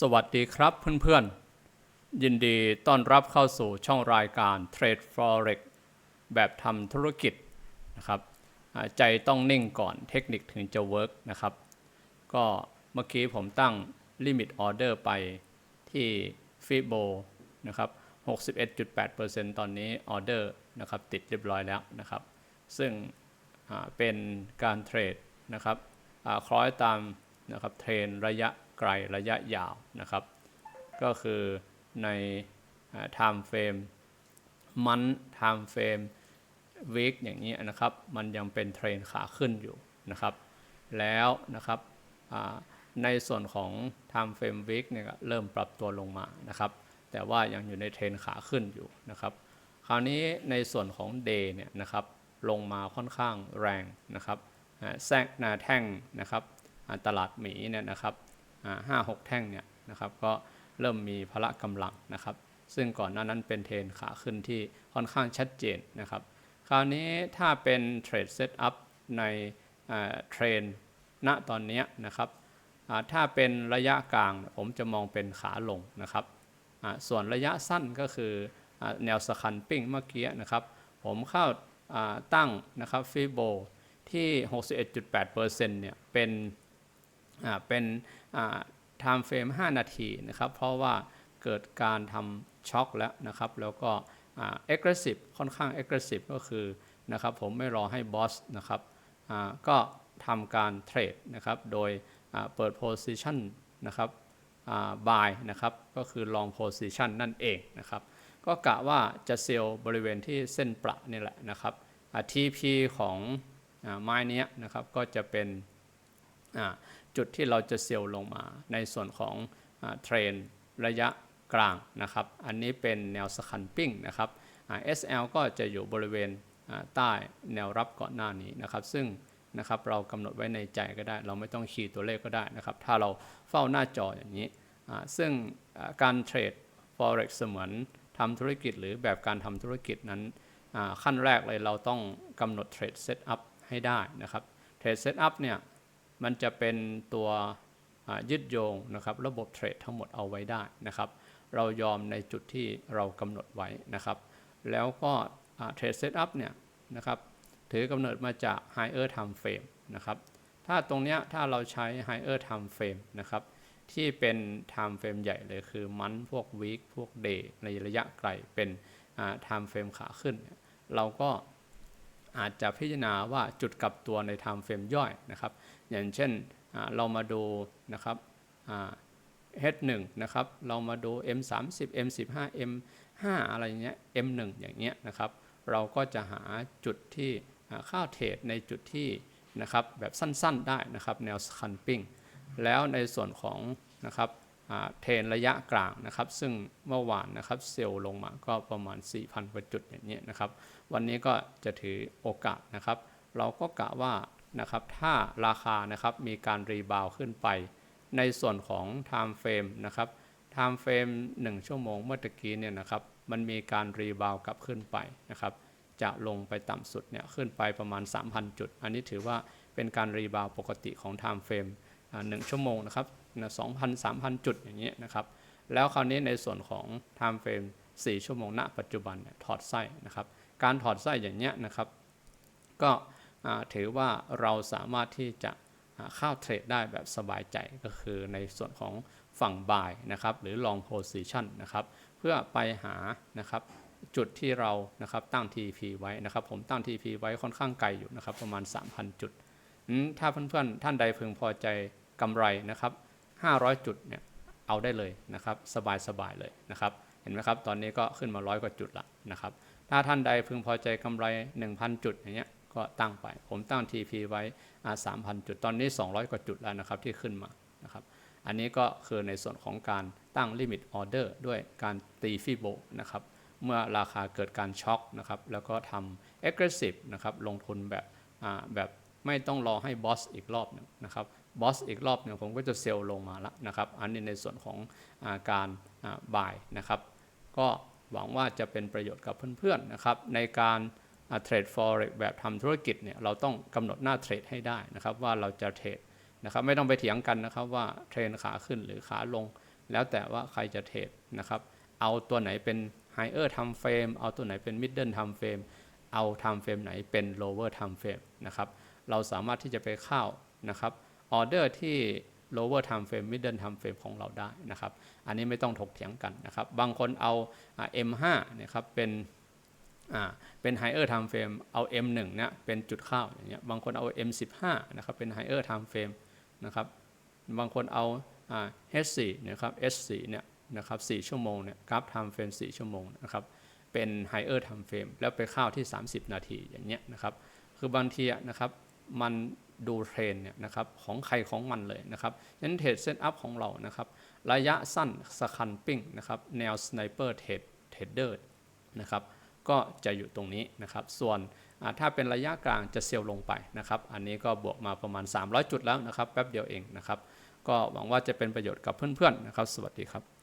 สวัสดีครับเพื่อนๆ ยินดีต้อนรับเข้าสู่ช่องรายการ Trade Forex แบบทำธุรกิจนะครับใจต้องนิ่งก่อนเทคนิคถึงจะเวิร์กนะครับ ก็เมื่อกี้ผมตั้ง Limit Order ไปที่ฟิโบนะครับ 61.8%ตอนนี้ออเดอร์นะครับติดเรียบร้อยแล้วนะครับ ซึ่งเป็นการเทรดนะครับคล้อยตามนะครับเทรนระยะ ไกลระยะยาวนะครับ ก็คือใน time frame มัน time frame week อย่างนี้นะครับ มันยังเป็นเทรนขาขึ้นอยู่นะครับ แล้วนะครับในส่วนของ time frame week เนี่ยเริ่มปรับตัวลงมานะครับ แต่ว่ายังอยู่ในเทรนขาขึ้นอยู่นะครับ คราวนี้ในส่วนของ day เนี่ยนะครับลงมาค่อนข้างแรงนะครับแทรกนาแท่งนะครับตลาดหมีเนี่ยนะครับ ห้าหกแท่งเนี่ยนะครับก็เริ่มมีพละกำลังนะครับ ซึ่งก่อนหน้านั้นเป็นเทรนขาขึ้นที่ค่อนข้างชัดเจนนะครับ คราวนี้ถ้าเป็นเทรดเซตอัพในเทรนณตอนนี้นะครับอ่าถ้าเป็นระยะกลางผมจะมองเป็นขาลงนะครับอ่าส่วนระยะสั้นก็คือแนวสคันปิ้งเมื่อกี้นะครับ ผมเข้าตั้งนะครับฟิโบที่ 61.8%เนี่ยเป็น เป็นอ่า time frame 5นาทีนะครับ เพราะว่าเกิดการทำช็อคแล้วนะครับ แล้วก็เอ่า aggressive ค่อนข้าง aggressive ก็คือนะครับผมไม่รอให้บอสนะครับก็ทำการเทรดนะครับ โดยเปิด position นะครับอ่า buy นะครับ ก็คือ long position นั่นเองนะครับ ก็กะว่าจะเซลล์บริเวณที่เส้นประนี่แหละนะครับอ่า TP ของไม้นี้นะครับก็จะเป็น จุดที่เราจะเซลล์ลงมา ในส่วนของเทรนระยะกลางนะครับ อันนี้เป็นแนวสคันปิ้งนะครับ SL ก็จะอยู่บริเวณใต้แนวรับก่อนหน้านี้นะครับ ซึ่งนะครับเรากำหนดไว้ในใจก็ได้ เราไม่ต้องคีย์ตัวเลขก็ได้นะครับ ถ้าเราเฝ้าหน้าจออย่างนี้ ซึ่งการเทรด forex เสมือนทำธุรกิจหรือแบบการทำธุรกิจนั้น ขั้นแรกเลยเราต้องกำหนดเทรดเซตอัพให้ได้นะครับเทรดเซตอัพเนี่ย มันจะเป็นตัวยึดโยงนะครับระบบเทรดทั้งหมดเอาไว้ได้นะครับ เรายอมในจุดที่เรากำหนดไว้นะครับ แล้วก็เทรดเซตอัพเนี่ยนะครับถือกำเนิดมาจาก higher time frame นะครับถ้าตรงเนี้ยถ้าเราใช้ higher time frame นะครับที่เป็น time frame ใหญ่เลยคือมันพวก week พวก day ในระยะไกลเป็น time frame ขาขึ้น เราก็ อาจจะพิจารณาว่าจุดกลับตัวใน time frame ย่อยนะครับ อย่างเช่นเรามาดูนะครับ H1 นะครับ เรามาดู M30 M15 M5 อะไรเงี้ย M1 อย่างเงี้ยนะครับ เราก็จะหาจุดที่อ่าเข้าเทรดในจุดที่นะครับแบบสั้นๆได้นะครับแนวสคันปิ้งแล้วในส่วนของนะครับ เทรนระยะกลางนะครับ ซึ่งเมื่อวานนะครับเซลล์ลงมาก็ประมาณ 4,000กว่าจุดอย่างเงี้ยนะครับ วันนี้ก็จะถือโอกาสนะครับ เราก็กะว่านะครับถ้าราคานะครับมีการรีบาวขึ้นไป ในส่วนของ time frame นะครับ time frame 1 ชั่วโมงเมื่อตะกี้เนี่ยนะครับ มันมีการรีบาวกลับขึ้นไปนะครับ จะลงไปต่ำสุดเนี่ยขึ้นไปประมาณ 3,000 จุด อันนี้ถือว่าเป็นการรีบาวปกติของ time frame อ่าหนึ่งชั่วโมงนะครับ สองพันสามพันจุดอย่างเงี้ยนะครับ แล้วคราวนี้ในส่วนของ time frame 4 ชั่วโมงณปัจจุบันเนี่ยถอดไส้นะครับ การถอดไส้อย่างเงี้ยนะครับ ก็ถือว่าเราสามารถที่จะเข้าเทรดได้แบบสบายใจก็คือในส่วนของฝั่ง buy นะครับ หรือ long position นะครับ เพื่อไปหานะครับจุดที่เรานะครับตั้ง TP ไว้นะครับ ผมตั้ง TP ไว้ค่อนข้างไกลอยู่นะครับ ประมาณ 3,000 จุด ถ้าเพื่อนๆท่านใดพึงพอใจกำไรนะครับ 500 จุดเนี่ยเอาได้เลยนะครับสบายๆเลยนะครับเห็นไหมครับตอนนี้ก็ขึ้นมาร้อยกว่าจุดละนะครับถ้าท่านใดพึงพอใจกำไร 1,000 จุดอย่างเงี้ยก็ตั้งไป ผมตั้ง TP ไว้อ่า3,000จุดตอนนี้ 200 กว่าจุดแล้วนะครับที่ขึ้นมานะครับอันนี้ก็คือในส่วนของการตั้ง Limit Order ด้วยการตีฟิโบนะครับเมื่อราคาเกิดการช็อคนะครับแล้วก็ทำ aggressive นะครับลงทุนแบบอ่าแบบไม่ต้องรอให้บอสอีกรอบหนึงนะครับ บอสอีกรอบหนึงผมก็จะเซลล์ลงมาแล้วนะครับ อันนี้ในส่วนของอาการบ่ายนะครับ ก็หวังว่าจะเป็นประโยชน์กับเพื่อนๆนะครับ ในการเทรด forex แบบทำธุรกิจเนี่ยเราต้องกำหนดหน้าเทรดให้ได้นะครับว่าเราจะเทรดนะครับไม่ต้องไปเถียงกันนะครับว่าเทรนขาขึ้นหรือขาลง แล้วแต่ว่าใครจะเทรดนะครับ เอาตัวไหนเป็น higher time frame เอาตัวไหนเป็น middle time frame เอา time frame ไหนเป็น lower time frame นะครับ เราสามารถที่จะไปเข้านะครับ ออเดอร์ที่ lower time frame middle time frame ของเราได้นะครับ อันนี้ไม่ต้องถกเถียงกันนะครับ บางคนเอา M5 นะครับเป็นเป็น higher time frame เอา M1 เนี่ยเป็นจุดเข้าอย่างเงี้ย บางคนเอา M15 นะครับเป็น higher time frame นะครับ บางคนเอา H4 นะครับ H4 เนี่ยนะครับ4ชั่วโมงเนี่ยกราฟ time frame 4ชั่วโมงนะครับเป็น higher time frame แล้วไปเข้าที่ 30 นาทีอย่างเงี้ยนะครับ คือบางทีนะครับมัน ดูเทรนเนี่ยนะครับของใครของมันเลยนะครับฉะนั้นเทรดเซตอัพของเรานะครับระยะสั้นสคันปิ้งนะครับแนวสไนเปอร์เทรดเทรดเดอร์นะครับก็จะอยู่ตรงนี้นะครับส่วนถ้าเป็นระยะกลางจะเซลล์ลงไปนะครับอันนี้ก็บวกมาประมาณ 300 จุดแล้วนะครับแป๊บเดียวเองนะครับก็หวังว่าจะเป็นประโยชน์กับเพื่อนๆนะครับ สวัสดีครับ